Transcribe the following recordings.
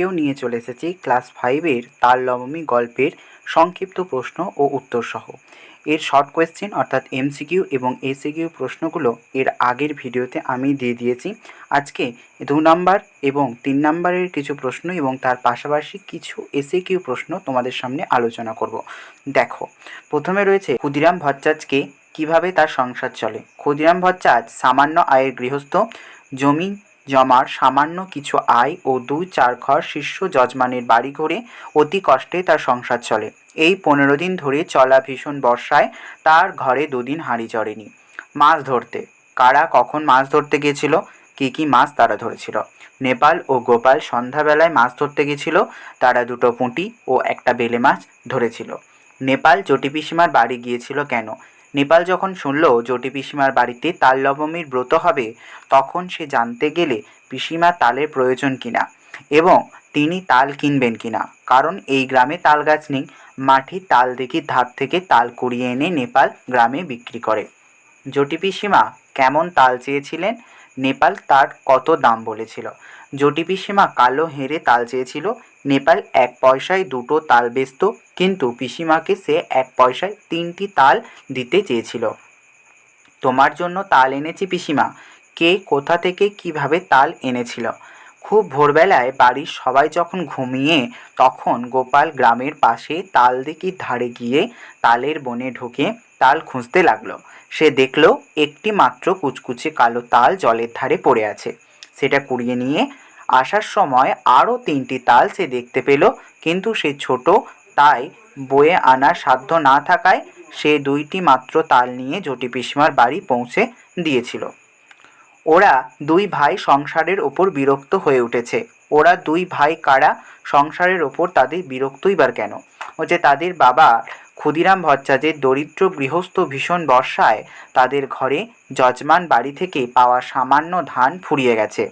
আজকেও নিয়ে চলে এসেছি ক্লাস ফাইভের তার লবমী গল্পের সংক্ষিপ্ত প্রশ্ন ও উত্তর সহ এর শর্ট কোয়েশ্চেন অর্থাৎ এমসিকিউ এবং এসিকিউ প্রশ্নগুলো এর আগের ভিডিওতে আমি দিয়ে দিয়েছি। আজকে দু নাম্বার এবং তিন নাম্বারের কিছু প্রশ্ন এবং তার পাশাপাশি কিছু এসিকিউ প্রশ্ন তোমাদের সামনে আলোচনা করব। দেখো, প্রথমে রয়েছে, ক্ষুদিরাম ভট্টাচার্যকে কীভাবে তার সংসার চলে? ক্ষুদিরাম ভট্টাচার্য সামান্য আয়ের গৃহস্থ, জমি জমার সামান্য কিছু আয় ও দুই চার ঘর শীর্ষ যজমানের বাড়ি ঘরে অতি কষ্টে তার সংসার চলে। এই পনেরো দিন ধরে চলা ভীষণ বর্ষায় তার ঘরে দুদিন হাঁড়ি চড়েনি মাছ ধরতে। কারা কখন মাছ ধরতে গিয়েছিল কী কী মাছ তারা ধরেছিল? নেপাল ও গোপাল সন্ধ্যাবেলায় মাছ ধরতে গেছিল, তারা দুটো পুঁটি ও একটা বেলে মাছ ধরেছিল। নেপাল জটি পিসিমার বাড়ি গিয়েছিল কেন? নেপাল যখন শুনল জটি পিসিমার বাড়িতে তাল নবমীর ব্রত হবে, তখন সে জানতে গেলে পিসিমা তালের প্রয়োজন কিনা এবং তিনি তাল কিনবেন কিনা। কারণ এই গ্রামে তাল গাছ নেই মাটির তাল দেখি ধার থেকে তাল কুড়িয়ে এনে নেপাল গ্রামে বিক্রি করে। জটি পিসিমা কেমন তাল চেয়েছিলেন? নেপাল তার কত দাম বলেছিল? জটি পিসিমা কালো হেরে তাল চেয়েছিল নেপাল এক পয়সায় দুটো তাল বেচত, কিন্তু পিসিমাকে সে এক পয়সায় তিনটি তাল দিতে চেয়েছিল। তোমার জন্য তাল এনেছি পিসিমা। কে কোথা থেকে কীভাবে তাল এনেছিল? খুব ভোরবেলায় বাড়ির সবাই যখন ঘুমিয়ে, তখন গোপাল গ্রামের পাশে তাল দিকির ধারে গিয়ে তালের বনে ঢুকে তাল খুঁজতে লাগল। সে দেখল একটি মাত্র কুচকুচে কালো তাল জলের ধারে পড়ে আছে। সেটা কুড়িয়ে নিয়ে আসার সময় আরও তিনটি তাল সে দেখতে পেল, কিন্তু সে ছোট, তাই বয়ে আনার সাধ্য না থাকায় সে দুইটি মাত্র তাল নিয়ে জটি পিসিমার বাড়ি পৌঁছে দিয়েছিল। ওরা দুই ভাই সংসারের ওপর বিরক্ত হয়ে উঠেছে। ওরা দুই ভাই কারা সংসারের ওপর তাদের বিরক্তই বার কেন? ও যে তাদের বাবা ক্ষুদিরাম ভট্টাচার্যের দরিদ্র গৃহস্থ ভীষণ বর্ষায় তাদের ঘরে যজমান বাড়ি থেকে পাওয়া সামান্য ধান ফুরিয়ে গেছে।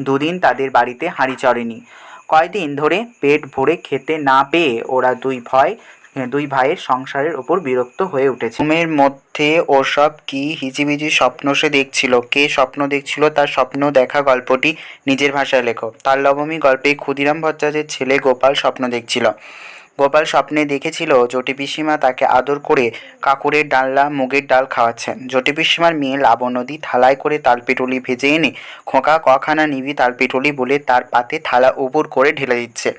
দুদিন তাদের বাড়িতে হাঁড়ি চড়েনি। কয়দিন ধরে পেট ভরে খেতে না পেয়ে ওরা দুই ভয়, দুই ভাইয়ের সংসারের ওপর বিরক্ত হয়ে উঠেছে। ঘুমের মধ্যে ওসব কি হিজিবিজি স্বপ্ন সে দেখছিল? কে স্বপ্ন দেখছিল তার স্বপ্ন দেখা গল্পটি নিজের ভাষায় লেখো। তার লবমী গল্পে ক্ষুদিরাম ভট্টাচার্যের ছেলে গোপাল স্বপ্ন দেখছিল। গোপাল স্বপ্নে দেখেছিল জটি পিসিমা তাকে আদর করে কাকুরের ডালনা, মুগের ডাল খাওয়াচ্ছেন। জটি পিসিমার মেয়ে লাবণ্যদি থালায় করে তালপিটুলি ভেজে এনে খোঁকা কখানা নিবি তালপিটুলি বলে তার পাতে থালা উপর করে ঢেলে দিচ্ছে।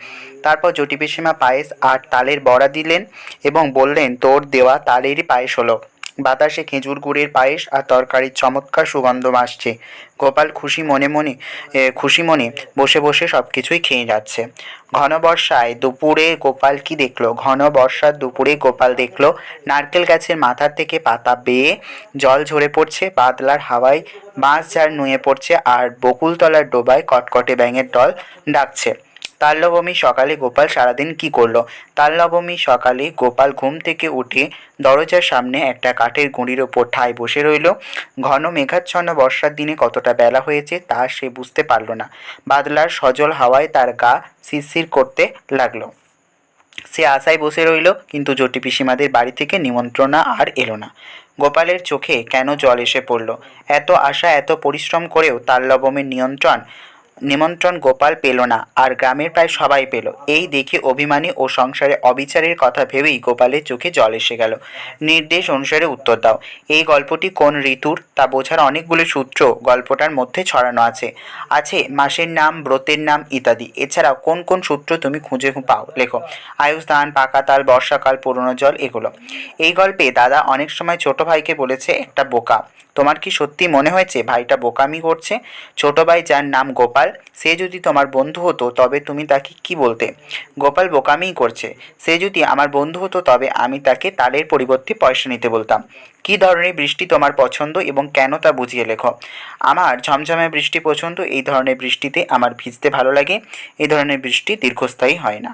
তারপর জটি পিসিমা পায়েস আর তালের বড়া দিলেন এবং বললেন, তোর দেওয়া তালেরই পায়েস হলো। বাতাসে খেজুর গুড়ের পায়েস আর তরকারির চমৎকার সুগন্ধ আসছে গোপাল খুশি মনে মনে খুশি মনে বসে বসে সব কিছুই খেয়ে যাচ্ছে। ঘন বর্ষায় দুপুরে গোপাল কি দেখল? ঘন বর্ষার দুপুরে গোপাল দেখল, নারকেল গাছের মাথার থেকে পাতা বেয়ে জল ঝরে পড়ছে, বাদলার হাওয়ায় বাঁশ ঝাড় নুয়ে পড়ছে আর বকুলতলার ডোবায় কটকটে ব্যাঙের দল ডাকছে। তাল্লবমী সকালে গোপাল সারাদিন কি করল? তাল্লবমী সকালে গোপাল ঘুম থেকে উঠে দরজার সামনে একটা কাঠের গুঁড়ির ওপর ঠায় বসে রইল। ঘন মেঘাচ্ছন্ন বর্ষার দিনে কতটা বেলা হয়েছে তা সে বুঝতে পারল না। বাদলার সজল হাওয়ায় তার গা শিরশির করতে লাগল। সে আশায় বসে রইল, কিন্তু জটি পিসিমাদের বাড়ি থেকে নিমন্ত্রণা আর এলো না। গোপালের চোখে কেন জল এসে পড়ল? এত আশা, এত পরিশ্রম করেও তার লবমের নিয়ন্ত্রণ নিমন্ত্রণ গোপাল পেল না, আর গ্রামের প্রায় সবাই পেল। এই দেখে অভিমানী ও সংসারে অবিচারের কথা ভেবেই গোপালের চোখে জল এসে গেল। নির্দেশ অনুসারে উত্তর দাও। এই গল্পটি কোন ঋতুর? তা বোঝার অনেকগুলো সূত্র গল্পটার মধ্যে ছড়ানো আছে। আছে মাসের নাম, ব্রতের নাম ইত্যাদি। এছাড়াও কোন কোন সূত্র তুমি খুঁজে পাও? লেখো। আয়ুষ ধান পাকাতাল বর্ষাকাল, পুরনো জল, এগুলো। এই গল্পে দাদা অনেক সময় ছোট ভাইকে বলেছে, একটা বোকা। তোমার কি সত্যি মনে হয়েছে? ভাইটা বোকামি করছে। ছোট ভাই যার নাম গোপাল সে যদি তোমার বন্ধু হতো তবে তুমি তাকে কি বলতে? গোপাল বোকামিই করছে। সে যদি আমার বন্ধু হতো তবে আমি তাকে তালের পরিবর্তে পয়সা নিতে বলতাম। কী ধরনের বৃষ্টি তোমার পছন্দ এবং কেন তা বুঝিয়ে লেখো। আমার ঝমঝমে বৃষ্টি পছন্দ, এই ধরনের বৃষ্টিতে আমার ভিজতে ভালো লাগে, এই ধরনের বৃষ্টি দীর্ঘস্থায়ী হয় না।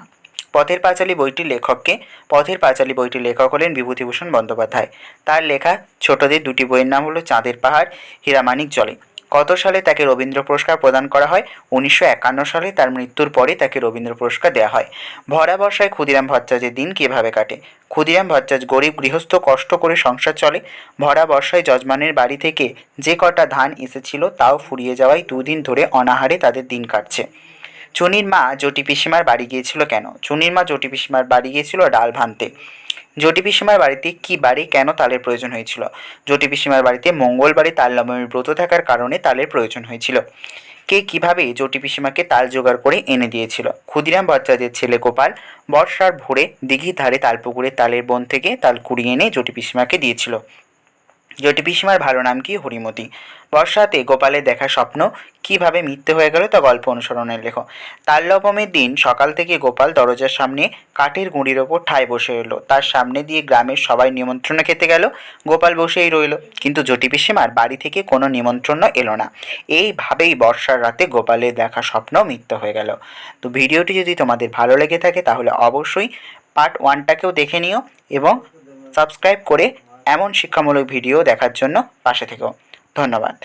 পথের পাঁচালী বইটির লেখককে, পথের পাঁচালী বইটির লেখক হলেন বিভূতিভূষণ বন্দ্যোপাধ্যায়। তার লেখা ছোটদের দুটি বইয়ের নাম হলো চাঁদের পাহাড় হীরামানিক জলে। কত সালে তাকে রবীন্দ্র পুরস্কার প্রদান করা হয়? উনিশশো একান্ন সালে তার মৃত্যুর পরে তাকে রবীন্দ্র পুরস্কার দেওয়া হয়। ভরা বর্ষায় ক্ষুদিরাম ভট্টাচার্যের দিন কীভাবে কাটে? ক্ষুদিরাম ভট্টাচার্য গরিব গৃহস্থ কষ্ট করে সংসার চলে। ভরা বর্ষায় যজমানের বাড়ি থেকে যে কটা ধান এসেছিল তাও ফুরিয়ে যাওয়ায় দুদিন ধরে অনাহারে তাদের দিন কাটছে। চুনির মা জটি পিসিমার বাড়ি গিয়েছিল কেন? চুনির মা জটি পিসিমার বাড়ি গিয়েছিল ডাল ভানতে। জটি পিসিমার বাড়িতে কি বাড়ি, কেন তালের প্রয়োজন হয়েছিল? জটি পিসিমার বাড়িতে মঙ্গলবারে তাল নবমীর ব্রত থাকার কারণে তালের প্রয়োজন হয়েছিল। কে কীভাবে জটি পিসিমাকে তাল জোগাড় করে এনে দিয়েছিল? ক্ষুদিরাম ভট্টাচার্যের ছেলে গোপাল বর্ষার ভোরে দিঘির ধারে তালপুকুরে তালের বন থেকে তাল কুড়িয়ে এনে জটি পিসিমাকে দিয়েছিল। জটি পিসিমার ভালো নাম কি? হরিমতি। বর্ষাতে গোপালের দেখা স্বপ্ন, কীভাবে মিথ্যে হয়ে গেল তা গল্প অনুসরণের লেখো। তাল নবমীর দিন সকাল থেকে গোপাল দরজার সামনে কাঠের গুঁড়ির ওপর ঠায় বসে রইল। তার সামনে দিয়ে গ্রামের সবাই নিমন্ত্রণ খেতে গেল। গোপাল বসেই রইল। কিন্তু জটি পিসিমার বাড়ি থেকে কোনো নিমন্ত্রণ এলো না। এইভাবেই বর্ষার রাতে গোপালের দেখা স্বপ্ন মিথ্যে হয়ে গেল। তো ভিডিওটি যদি তোমাদের ভালো লেগে থাকে তাহলে অবশ্যই পার্ট ওয়ানটাকেও দেখে নিও এবং সাবস্ক্রাইব করে এমন শিক্ষামূলক ভিডিও দেখার জন্য পাশে থেকেও ধন্যবাদ।